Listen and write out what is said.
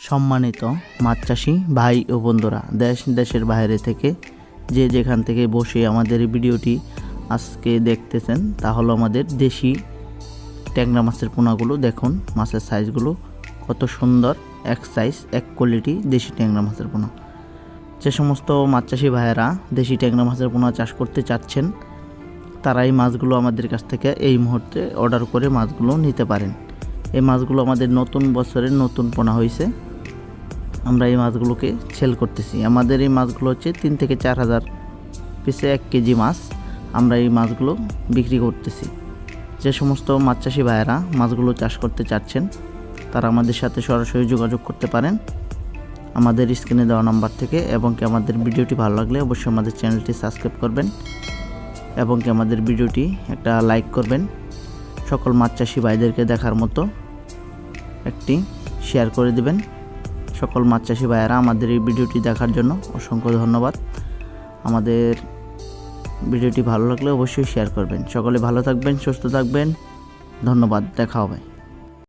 সম্মানিত মাছ চাষি ভাই ও বন্ধুরা, দেশ দেশের বাইরে থেকে যে যেখান থেকে বসে আমাদের ভিডিওটি আজকে দেখতেছেন, তা হলো আমাদের দেশি ট্যাংরা মাছের পোনাগুলো। দেখুন, মাছের সাইজগুলো কত সুন্দর, এক সাইজ, এক কোয়ালিটি দেশি ট্যাংরা মাছের পোনা। যে সমস্ত মাছ চাষি ভাইয়েরা দেশি ট্যাংরা মাছের পোনা চাষ করতে চাচ্ছেন তারা এই মাছগুলো আমাদের কাছ থেকে এই মুহূর্তে অর্ডার করে মাছগুলো নিতে পারেন। এই মাছগুলো আমাদের নতুন বছরের নতুন পোনা হয়েছে। আমরা এই মাছগুলোকে সেল করতেছি। আমাদের এই মাছগুলো হচ্ছে তিন থেকে চার হাজার পিসে এক কেজি মাছ আমরা এই মাছগুলো বিক্রি করতেছি। যে সমস্ত মাছ চাষি ভাইয়েরা মাছগুলো চাষ করতে চাচ্ছেন, তারা আমাদের সাথে সরাসরি যোগাযোগ করতে পারেন। আমাদের স্ক্রিনে দেওয়া নাম্বার থেকে এবং কি আমাদের ভিডিওটি ভালো লাগলে অবশ্যই আমাদের চ্যানেলটি সাবস্ক্রাইব করবেন এবং কি আমাদের ভিডিওটি একটা লাইক করবেন। সকল মাছ চাষি ভাইদেরকে দেখার মতো একটি শেয়ার করে দেবেন। সকল মাছ চাষি ভাইয়েরা আমাদের এই ভিডিওটি দেখার জন্য অসংখ্য ধন্যবাদ। আমাদের ভিডিওটি ভালো লাগলে অবশ্যই শেয়ার করবেন। সকলে ভালো থাকবেন, সুস্থ থাকবেন। ধন্যবাদ, দেখা হবে।